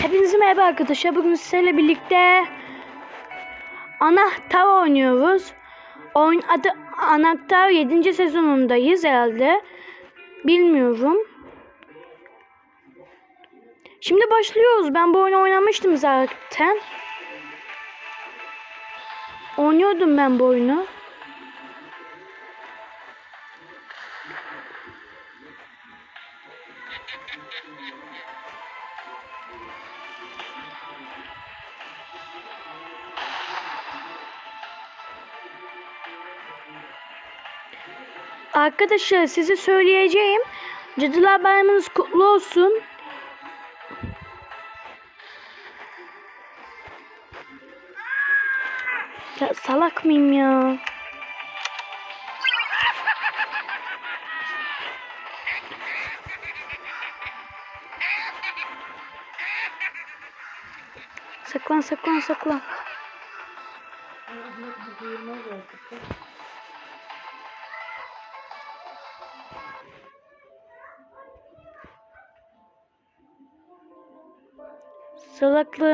Hepinize merhaba arkadaşlar. Bugün sizlerle birlikte Anahtar oynuyoruz. Oyun adı Anahtar 7. sezonundayız herhalde. Bilmiyorum. Şimdi başlıyoruz. Ben bu oyunu oynamıştım zaten. Oynuyordum ben bu oyunu. Arkadaşlar size söyleyeceğim. Cadılar Bayramınız kutlu olsun. Ya salak mıyım ya? Saklan saklan saklan. Salaklı.